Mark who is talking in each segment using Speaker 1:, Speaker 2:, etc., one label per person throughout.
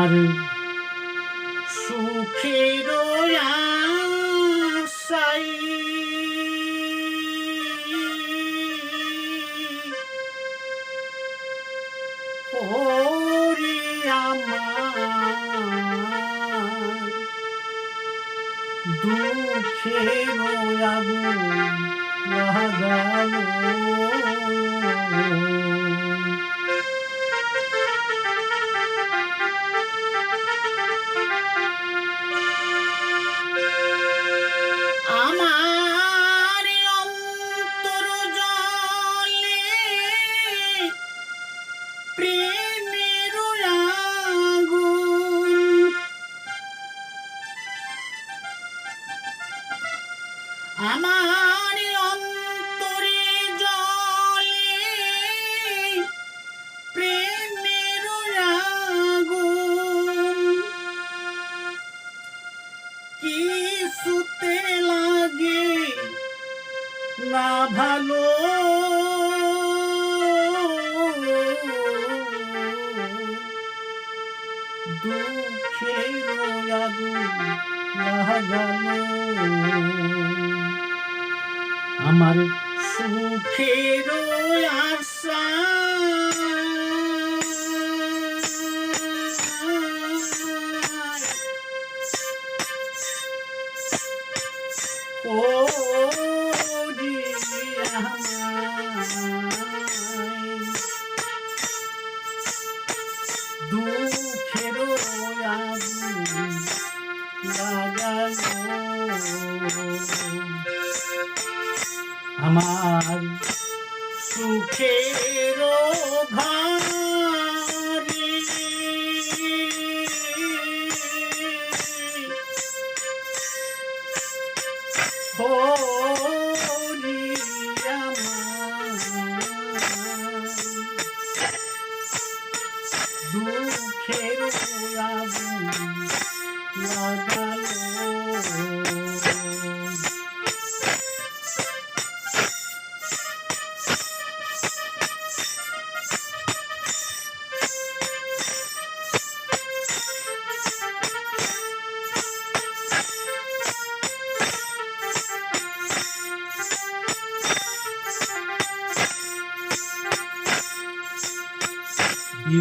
Speaker 1: আমার সুখের সাই ওরে আমার দুঃখের আগুন লাগালো। আমার সুখের আশা। oh, oh.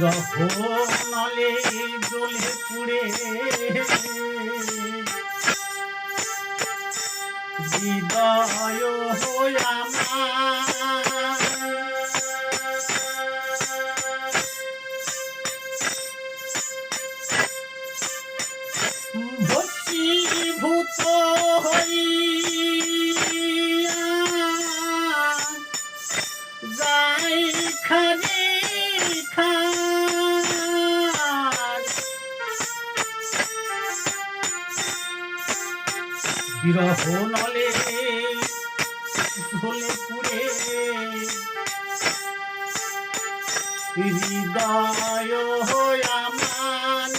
Speaker 1: বিরহ নলে জলে পুড়ে হৃদয় বিরহ নলে ঢোলে পুরে হৃদয় আমার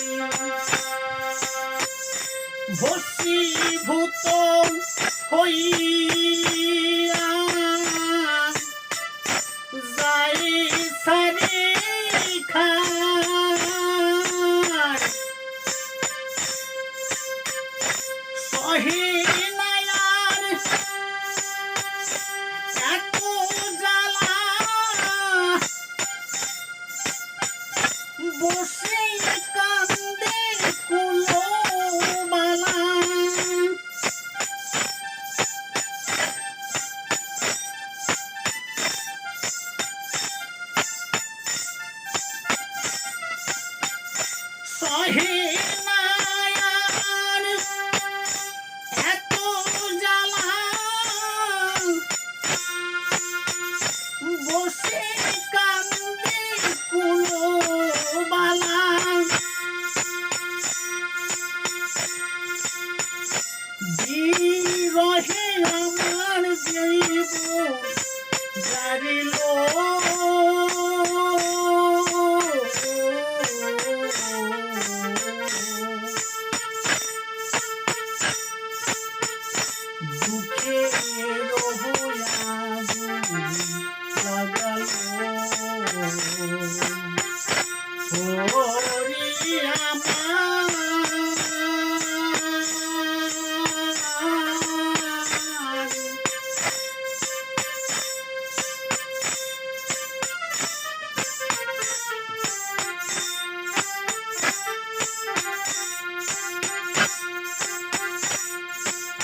Speaker 1: ভূত হই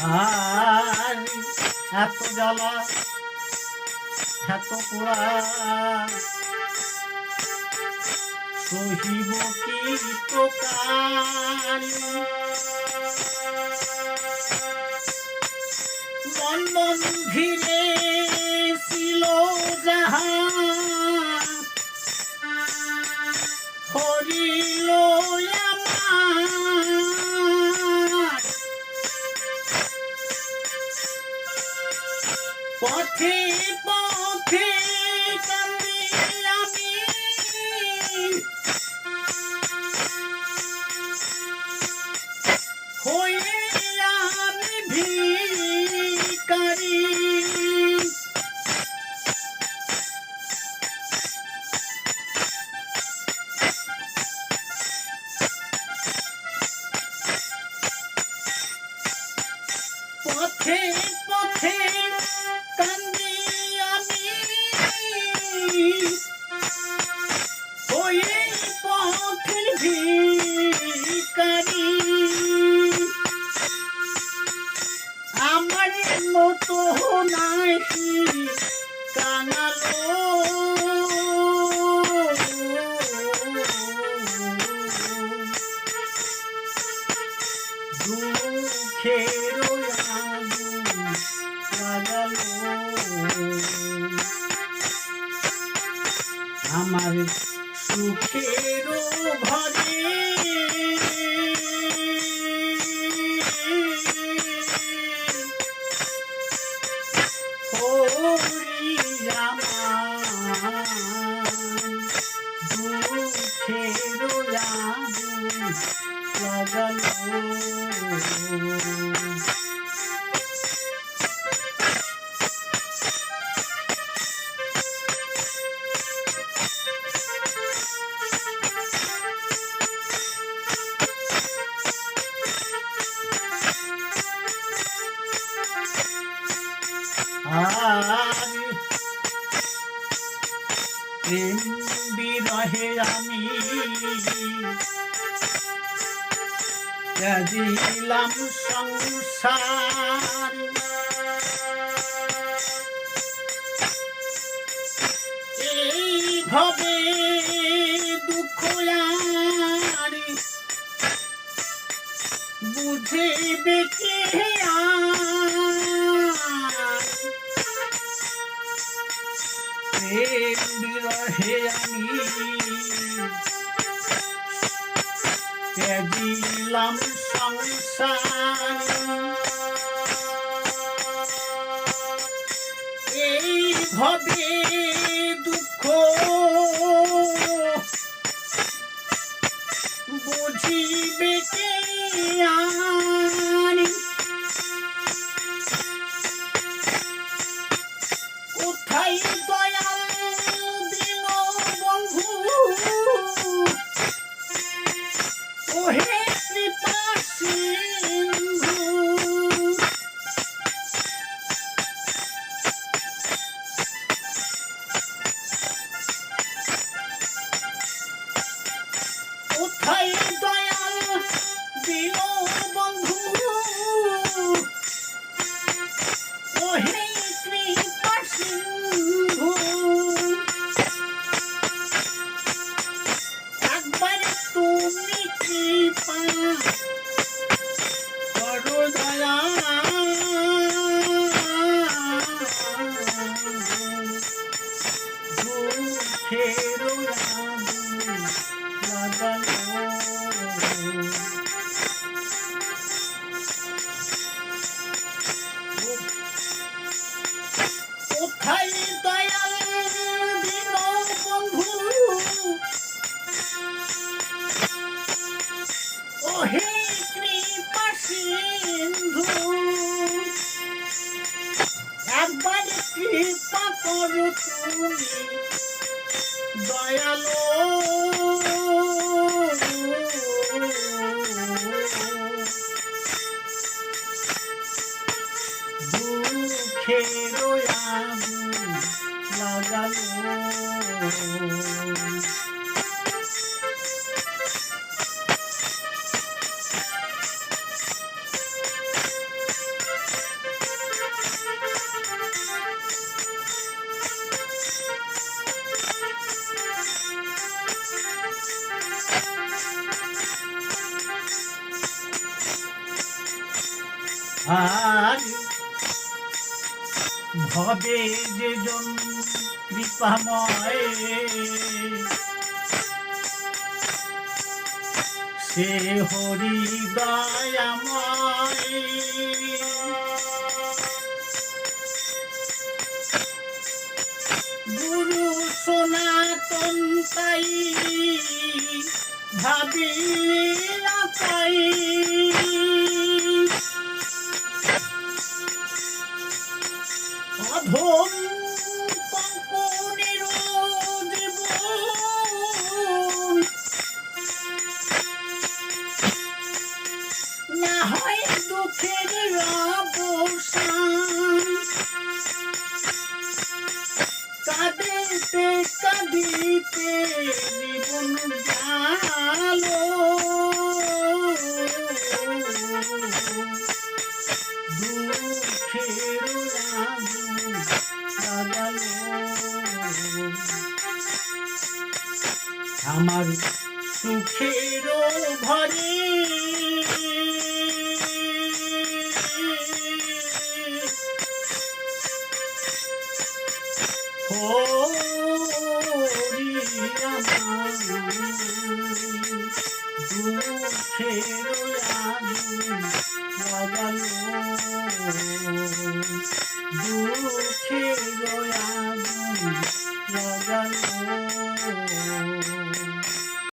Speaker 1: আর এত জ্বালা এত পোড়া। সহিব কি মন মন ঘিরে ছিল দুঃখের আমার সুখের ভরে আমি প্রেম বিরহে আমি দিলাম সংসার। এই ভবে হবে তুমি। দয়ালু কৃপাময় সে হরি গুরু সনাতন তাই ভাবি তাই। জীবন লাগালো আমার সুখের ঘরে